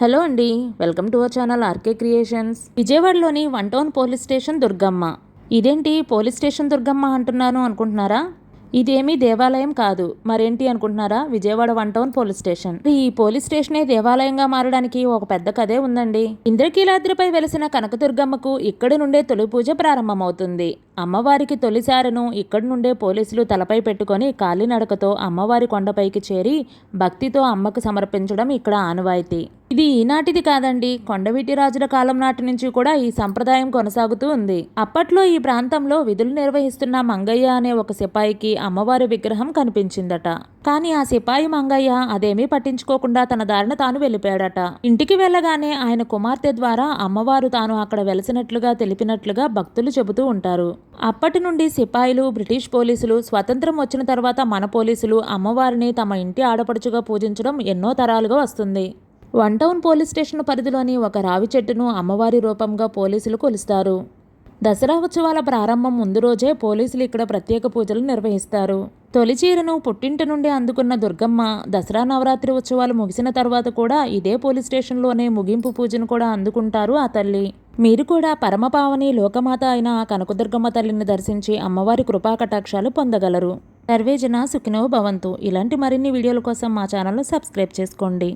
Hello అండి welcome to our channel RK creations. విజయవాడలోని one town police station Durgamma. ఇదేంటి police station Durgamma అంటున్నాను అనుకుంటున్నారా? ఇదేమీ దేవాలయం కాదు మరేంటి అనుకుంటున్నారా? Vijayawada one town police station. ఈ పోలీస్ స్టేషనే దేవాలయంగా మారడానికి ఒక పెద్ద కథే ఉందండి. ఇంద్రకీలాద్రిపై వెలిసిన కనకదుర్గమ్మకు ఇక్కడి నుండే తొలి పూజ ప్రారంభమవుతుంది. అమ్మవారికి తొలిసారను ఇక్కడి నుండే పోలీసులు తలపై పెట్టుకొని కాలినడకతో అమ్మవారి కొండపైకి చేరి భక్తితో అమ్మకు సమర్పించడం ఇక్కడ ఆనవాయితీ. ఇది ఈనాటిది కాదండి. కొండవీటి రాజుల కాలం నాటి నుంచి కూడా ఈ సంప్రదాయం కొనసాగుతూ ఉంది. అప్పట్లో ఈ ప్రాంతంలో విధులు నిర్వహిస్తున్న మంగయ్య అనే ఒక సిపాయికి అమ్మవారి విగ్రహం కనిపించిందట. కానీ ఆ సిపాయి మంగయ్య అదేమీ పట్టించుకోకుండా తన దారిన తాను వెళ్ళిపోయాడట. ఇంటికి వెళ్ళగానే ఆయన కుమార్తె ద్వారా అమ్మవారు తాను అక్కడ వెలసినట్లుగా తెలిపినట్లుగా భక్తులు చెబుతూ ఉంటారు. అప్పటి నుండి సిపాయిలు బ్రిటిష్ పోలీసులు స్వతంత్రం వచ్చిన తర్వాత మన పోలీసులు అమ్మవారిని తమ ఇంటి ఆడపడుచుగా పూజించడం ఎన్నో తరాలుగా వస్తుంది. వన్ టౌన్ పోలీస్ స్టేషన్ పరిధిలోని ఒక రావి చెట్టును అమ్మవారి రూపంగా పోలీసులు కొలుస్తారు. దసరా ఉత్సవాల ప్రారంభం ముందు రోజే పోలీసులు ఇక్కడ ప్రత్యేక పూజలు నిర్వహిస్తారు. తొలిచీరను పుట్టింటి నుండి అందుకున్న దుర్గమ్మ దసరా నవరాత్రి ఉత్సవాలు ముగిసిన తర్వాత కూడా ఇదే పోలీస్ స్టేషన్లోనే ముగింపు పూజను కూడా అందుకుంటారు ఆ తల్లి. మీరు కూడా పరమపావని లోకమాత అయిన కనకదుర్గమ్మ తల్లిని దర్శించి అమ్మవారి కృపా కటాక్షాలు పొందగలరు. సర్వేజన సుఖినో భవంతు. ఇలాంటి మరిన్ని వీడియోల కోసం మా ఛానల్ను సబ్స్క్రైబ్ చేసుకోండి.